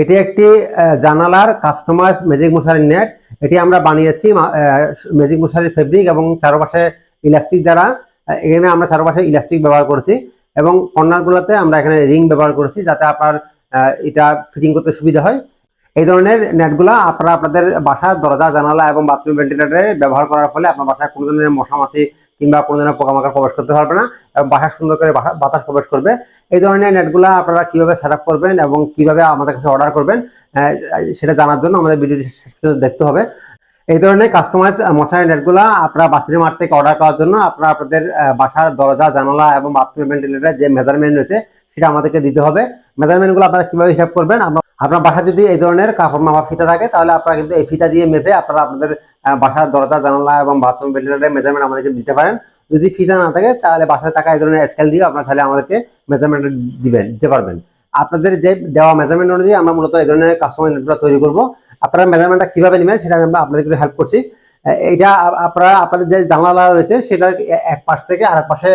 এটি একটি জানালার কাস্টমাইজ ম্যাজিক মশারির নেট এটি আমরা বানিয়েছি ম্যাজিক মশারির ফেব্রিক এবং চারপাশে ইলাস্টিক দ্বারা। এখানে আমরা চারপাশে ইলাস্টিক ব্যবহার করেছি এবং কর্নারগুলোতে আমরা এখানে রিং ব্যবহার করেছি যাতে আপনার এটা ফিটিং করতে সুবিধা হয়। এই ধরনের নেটগুলো আপনারা আপনাদের বাসার দরজা, জানালা এবং বাথরুম ভেন্টিলেটরে ব্যবহার করার ফলে আপনার বাসায় কোনো ধরনের মশা মাছি কিংবা কোনো ধরনের পোকামাকড় প্রবেশ করতে পারবে না এবং বাসায় সুন্দর করে বাতাস প্রবেশ করবে। এই ধরনের নেটগুলো আপনারা কীভাবে সেট করবেন এবং কীভাবে আমাদের কাছে অর্ডার করবেন সেটা জানার জন্য আমাদের ভিডিওটি দেখতে হবে। এই ধরনের কাস্টমাইজ মশারি নেটগুলো আপনারা বাসির মাঠ থেকে অর্ডার করার জন্য আপনারা আপনাদের বাসার দরজা, জানালা এবং বাথরুম ভেন্টিলেটরের যে মেজারমেন্ট রয়েছে, সেটা আমাদেরকে দিতে হবে। মেজারমেন্টগুলো আপনারা কীভাবে হিসাব করবেন? আমরা আপনার বাসা যদি এই ধরনের কাপড় মাপা ফিতা থাকে, তাহলে আপনারা কিন্তু এই ফিতা দিয়ে মেপে আপনারা আপনাদের বাসার দরজা, জানালা এবং বাথরুম ভেন্টিলেটরের মেজারমেন্ট আমাদেরকে দিতে পারেন। যদি ফিতা না থাকে, তাহলে বাসায় থাকা এই ধরনের স্কেল দিয়ে আপনারা তাহলে আমাদেরকে মেজারমেন্ট দিবেন, দিতে পারবেন। আপনাদের যে দেওয়া মেজারমেন্ট অনুযায়ী আমরা মূলত এই ধরনের কাস্টমার নেটগুলো তৈরি করব। আপনারা মেজারমেন্টটা কীভাবে নেবেন সেটা আমি আপনাদেরকে হেল্প করছি। এটা আপনারা, আপনাদের যে জানালা রয়েছে, সেটার এক পাশ থেকে আরেক পাশে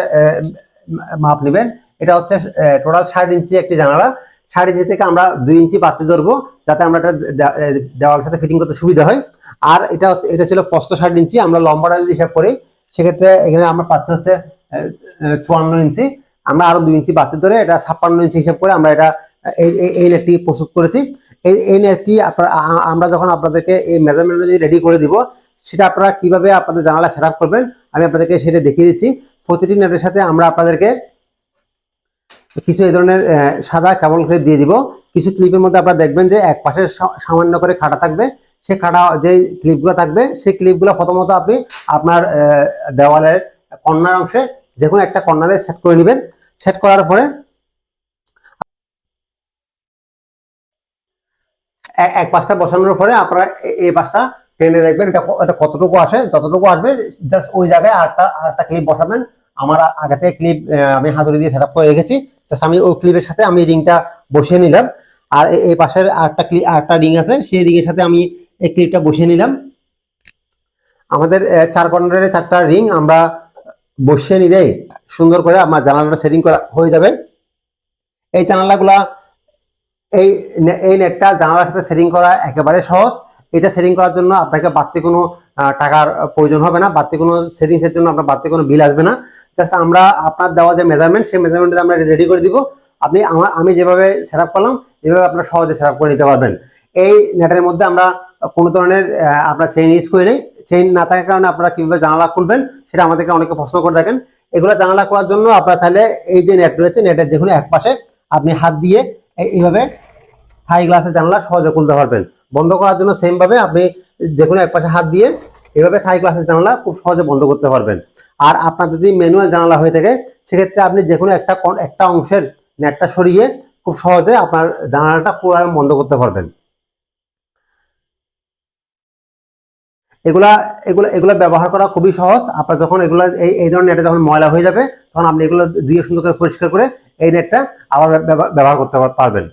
মাপ নেবেন। এটা হচ্ছে টোটাল ষাট ইঞ্চি একটি জানালা। ষাট ইঞ্চি থেকে আমরা দুই ইঞ্চি বাড়তি ধরবো, যাতে আমরা এটা দেওয়ালের সাথে ফিটিং করতে সুবিধা হয়। আর এটা হচ্ছে, এটা ছিল ফস্ত ষাট ইঞ্চি, আমরা লম্বাটা যদি হিসাব করি। সেক্ষেত্রে এখানে আমরা পাচ্ছি হচ্ছে চুয়ান্ন ইঞ্চি। আমরা আরও দুই ইঞ্চি বাড়তি ধরে এটা ছাপ্পান্ন ইঞ্চি হিসাব করে আমরা এটা এই নেটটি প্রস্তুত করেছি। এই এই নেটটি আমরা যখন আপনাদেরকে এই মেজারমেন্ট অনুযায়ী রেডি করে দিব, সেটা আপনারা কীভাবে আপনাদের জানালা সেট করবেন, আমি আপনাদেরকে সেটা দেখিয়ে দিচ্ছি। প্রতিটি নেটের সাথে আমরা আপনাদেরকে কিছু এই ধরনের সাদা কেবল করে দিয়ে দিব। কিছু ক্লিপের মধ্যে আপনারা দেখবেন যে এক পাশে সামান্য করে খাটা থাকবে। সেই খাটা, যে ক্লিপগুলো থাকবে, সেই ক্লিপগুলো প্রথমত আপনি আপনার দেওয়ালের কর্নার অংশে যে কোনো একটা কর্নারে সেট করে নেবেন। সেট করার পরে এক পাশটা বসানোর পরে আপনারা এই পাশটা টেনে দেখবেন এটা এটা কতটুকু আসে, যতটুকু আসবে জাস্ট ওই জায়গায় আরেকটা আরেকটা ক্লিপ বসাবেন। আমার আগে থেকে ক্লিপ আমি হাতুড়ি দিয়ে সেট আপ করে রেখেছি। জাস্ট আমি ওই ক্লিপের সাথে আমি রিংটা বসিয়ে নিলাম। আর এই পাশের আরেকটা ক্লিপ আরেকটা রিং আছে, সেই রিং এর সাথে আমি এই ক্লিপটা বসিয়ে নিলাম। আমাদের চার কর্নারের চারটা রিং আমরা বসিয়ে নিলেই সুন্দর করে আমার জানালাটা সেটিং করা হয়ে যাবে। এই জানালাগুলা, এই এই নেটটা জানালার সাথে সেটিং করা একেবারে সহজ। এটা সেটিং করার জন্য আপনাকে বাড়তি কোনো টাকার প্রয়োজন হবে না। বাড়তি কোনো সেটিংস এর জন্য আপনার বাড়তি কোনো বিল আসবে না। জাস্ট আমরা আপনার দেওয়া যে মেজারমেন্ট সেই মেজারমেন্টে আমরা রেডি করে দিব। আপনি আমার আমি যেভাবে সেট আপ করলাম, এভাবে আপনার সহজে সেট আপ করে নিতে পারবেন। এই নেটের মধ্যে আমরা কোনো ধরনের আপনার চেইন ইউজ করি নেই। চেইন না থাকার কারণে আপনারা কীভাবে জানালা খুলবেন, সেটা আমাদেরকে অনেকে প্রশ্ন করে থাকেন। এগুলো জানালা করার জন্য আপনারা চাইলে এই যে নেট রয়েছে নেটের যে কোনো এক পাশে আপনি হাত দিয়ে এইভাবে থাই গ্লাসের জানালা সহজে খুলতে পারবেন। বন্ধ করার জন্য সেম ভাবে আপনি যে কোনো এক পাশে হাত দিয়ে এভাবে থাই গ্লাসের জানালা খুব সহজে বন্ধ করতে পারবেন। আর আপনার যদি ম্যানুয়াল জানালা হয়ে থাকে, সেক্ষেত্রে আপনি যে কোনো একটা একটা অংশের নেটটা সরিয়ে খুব সহজে আপনার জানালাটা পুরো বন্ধ করতে পারবেন। এগুলা, এগুলো এগুলো ব্যবহার করা খুবই সহজ। আপনার যখন এগুলো, এই এই ধরনের নেটে যখন ময়লা হয়ে যাবে, তখন আপনি এগুলো দিয়ে সুন্দর করে পরিষ্কার করে এই নেটটা আবার ব্যবহার করতে পার- পারবেন।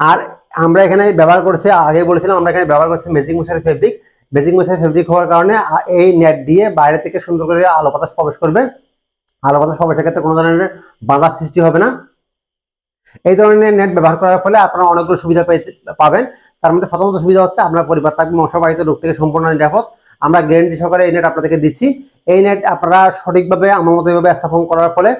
আর আমরা এখানে ব্যবহার করছি আগে বলেছিলাম আমরা এখানে ব্যবহার করছি ম্যাজিক মশারি ফেব্রিক ম্যাজিক মশারি ফেব্রিক হওয়ার কারণে এই নেট দিয়ে বাইরে থেকে সুন্দর করে আলো বাতাস প্রবেশ করবে। আলো বাতাস প্রবেশের ক্ষেত্রে কোনো ধরনের বাধা সৃষ্টি হবে না। এই ধরনের নেট ব্যবহার করার ফলে আপনারা অনেকগুলো সুবিধা পাবেন। তার মধ্যে প্রথমত সুবিধা হচ্ছে আপনার পরিবার থাকবে মশা বাড়িতে রোগ থেকে সম্পূর্ণ নিরাপদ। আমরা গ্যারেন্টি সহকারে এই নেট আপনাদেরকে দিচ্ছি। এই নেট আপনারা সঠিকভাবে, আমার মতো এভাবে স্থাপন করার ফলে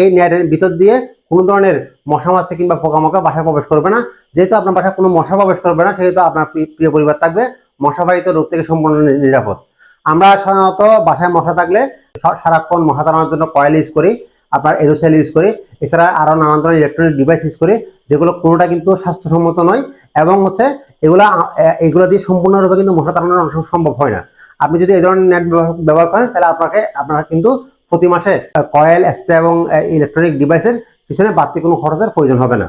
এই নেটের ভিতর দিয়ে কোনো ধরনের মশা মাছি কিংবা পোকামাকড় বাসায় প্রবেশ করবে না। যেহেতু আপনার বাসায় কোনো মশা প্রবেশ করবে না, সেহেতু আপনার প্রিয় পরিবার থাকবে। মশাবাহিত রোগ থেকে সম্পূর্ণ নিরাপদ। আমরা সাধারণত বাসায় মশা থাকলে সারাক্ষণ মশা তাড়ানোর জন্য কয়েল ইউজ করি। আপনার এরোসেল ইউজ করে, এছাড়া আরও নানান ধরনের ইলেকট্রনিক ডিভাইস ইউজ করে, যেগুলো কোনোটা কিন্তু স্বাস্থ্যসম্মত নয় এবং হচ্ছে এগুলা এগুলো দিয়ে সম্পূর্ণরূপে কিন্তু মশা তাড়ানো অনেক সম্ভব হয় না। আপনি যদি এই ধরনের নেট ব্যবহার করেন, তাহলে আপনাকে, আপনারা কিন্তু প্রতি মাসে কয়েল স্প্রে এবং ইলেকট্রনিক ডিভাইসের পিছনে বাড়তি কোনো খরচের প্রয়োজন হবে না।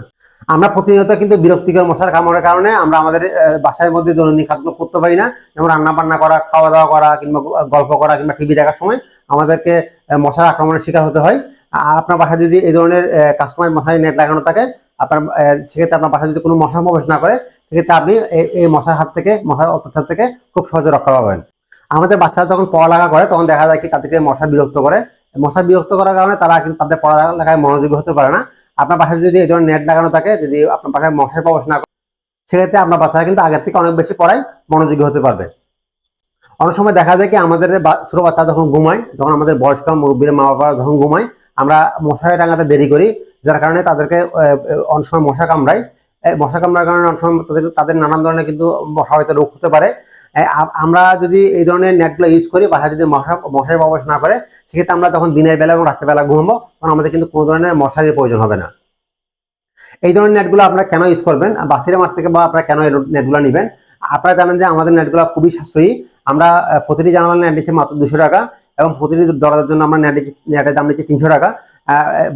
আমরা প্রতিনিয়ত কিন্তু বিরক্তিকর মশার কামড়ের কারণে আমরা আমাদের বাসার মধ্যে দৈনন্দিন কাজগুলো করতে পারি না। যেমন রান্না বান্না করা খাওয়া দাওয়া করা, কিংবা গল্প করা, কিংবা টিভি দেখার সময় আমাদেরকে মশার আক্রমণের শিকার হতে হয়। আপনার বাসায় যদি এই ধরনের কাস্টমাইজ মশারি নেট লাগানো থাকে, আপনার সেক্ষেত্রে আপনার বাসায় যদি কোনো মশা প্রবেশ না করে, সেক্ষেত্রে আপনি এই মশার হাত থেকে, মশার অত্যাচার থেকে খুব সহজে রক্ষা পাবেন। আমাদের বাচ্চারা যখন পড়ালেখা করে, তখন দেখা যায় কি তাদেরকে মশা বিরক্ত করে। মশা বিরক্ত করার কারণে তারা কিন্তু তাদের পড়ালেখায় মনোযোগী হতে পারে না। আপনার বাসায় যদি এই ধরনের নেট লাগানো থাকে, যদি আপনার বাসায় মশার প্রবেশ না সেক্ষেত্রে আপনার বাচ্চারা কিন্তু আগের থেকে অনেক বেশি পড়ায় মনোযোগী হতে পারবে। অনেক সময় দেখা যায় কি, আমাদের ছোট বাচ্চা যখন ঘুমায়, যখন আমাদের বয়স্ক মুরব্বীর মা বাবা যখন ঘুমায়, আমরা মশারি টাঙাতে দেরি করি, যার কারণে তাদেরকে অনেক সময় মশা কামড়ায়। মশা কামড়ার কারণে অনেক সময় তাদের তাদের নানান ধরনের কিন্তু মশা হয়তো রোগ হতে পারে। আমরা যদি এই ধরনের নেটগুলো ইউজ করি, বাসায় যদি মশা, মশারি প্রবেশ না করে, সেক্ষেত্রে আমরা তখন দিনের বেলা এবং রাত্রেবেলা ঘুমবো তখন আমাদের কিন্তু কোনো ধরনের মশারির প্রয়োজন হবে না। এই ধরনের নেটগুলো আপনারা কেন ইউজ করবেন? বাসিরা মাঠ থেকে বা আপনারা কেন নেটগুলো নেবেন? আপনারা জানেন যে আমাদের নেটগুলো খুবই সাশ্রয়ী। আমরা প্রতিটি জানালার নেট দিচ্ছি মাত্র দুশো টাকা এবং প্রতিটি দরজার জন্য আমরা নেট নেটের দাম দিচ্ছি তিনশো টাকা।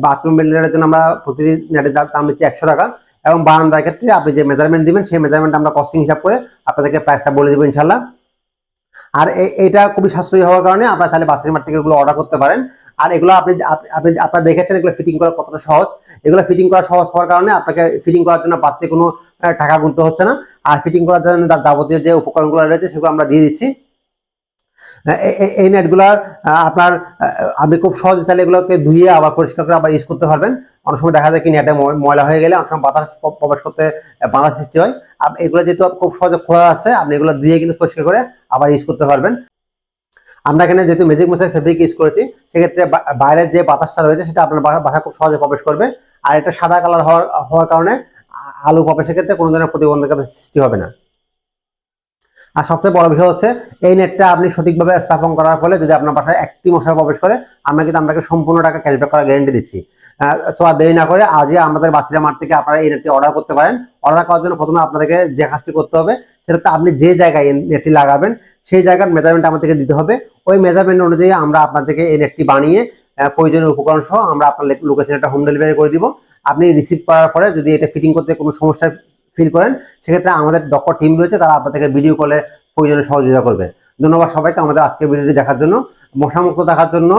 বাথরুম বেল্টের জন্য আমরা প্রতিটি নেটের দাম দিচ্ছি একশো টাকা এবং বারান্দার ক্ষেত্রে আপনি যে মেজারমেন্ট দিবেন, সেই মেজারমেন্ট আমরা কস্টিং হিসাব করে আপনাদেরকে প্রাইসটা বলে দেবো ইনশাল্লাহ আর এটা খুবই সাশ্রয়ী হওয়ার কারণে আপনারা চাইলে বাসের মাঠ থেকে এগুলো অর্ডার করতে পারেন। আর এগুলো আপনি আপ- আপনি, আপনারা দেখেছেন এগুলো ফিটিং করা কতটা সহজ? এগুলো ফিটিং করা সহজ হওয়ার কারণে আপনাকে ফিটিং করার জন্য বাড়তি কোনো টাকা গুনতে হচ্ছে না। আর ফিটিং করার জন্য যাবতীয় যে উপকরণগুলো রয়েছে সেগুলো আমরা দিয়ে দিচ্ছি। এই নেটগুলার আপনার আপনি খুব সহজে চাইলে এগুলোকে ধুয়ে আবার পরিষ্কার করে আবার ইউজ করতে পারবেন। অনেক সময় দেখা যায় কি নেটে ময়- ময়লা হয়ে গেলে অনেক সময় বাতাস প্রবেশ করতে বাধা সৃষ্টি হয়। আর এগুলো যেহেতু খুব সহজে খোলা যাচ্ছে আপনি এগুলো ধুয়ে কিন্তু পরিষ্কার করে আবার ইউজ করতে পারবেন। আমরা এখানে যেহেতু মেজিক মেশিন ফেব্রিক ইউজ করেছি, সেক্ষেত্রে বাইরের যে বাতাসটা রয়েছে সেটা আপনার বাসা খুব সহজে প্রবেশ করবে। আর এটা সাদা কালার হওয়ার হওয়ার কারণে আলু প্রবেশের ক্ষেত্রে কোনো ধরনের প্রতিবন্ধকতা সৃষ্টি হবে না। আর সবচেয়ে বড় বিষয় হচ্ছে, এই নেটটা আপনি সঠিকভাবে স্থাপন করার ফলে যদি আপনার বাসায় একটি মশা প্রবেশ করে, আমরা কিন্তু আপনাকে সম্পূর্ণ টাকা ক্যাশব্যাক করার গ্যারেন্টি দিচ্ছি। সো আর দেরি না করে আজই আমাদের বাসিরা মাঠ থেকে আপনারা এই নেটটি অর্ডার করতে পারেন। অর্ডার করার জন্য প্রথমে আপনাদেরকে যে কাজটি করতে হবে, সেটা হচ্ছে আপনি যে জায়গায় এই নেটটি লাগাবেন, সেই জায়গার মেজারমেন্ট আমাদেরকে দিতে হবে। ওই মেজারমেন্ট অনুযায়ী আমরা আপনাদেরকে এই নেটটি বানিয়ে প্রয়োজনীয় উপকরণ সহ আমরা আপনার লোকেশন একটা হোম ডেলিভারি করে দিব। আপনি রিসিভ করার পরে যদি এটা ফিটিং করতে কোনো সমস্যা ফিল করেন, সেক্ষেত্রে আমাদের ডক্টর টিম রয়েছে, তারা আপনাদেরকে ভিডিও কলে প্রয়োজনে সহযোগিতা করবে। ধন্যবাদ সবাইকে আমাদের আজকে ভিডিওটি দেখার জন্য। মশামুক্ত দেখার জন্য,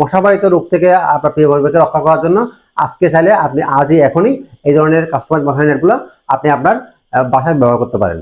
মশাবাহিত রোগ থেকে আপনার প্রিয় গর্ভকে রক্ষা করার জন্য আজকে চাইলে আপনি আজই এখনই এই ধরনের কাস্টমাইজ মশারি নেটগুলো আপনি আপনার বাসায় ব্যবহার করতে পারেন।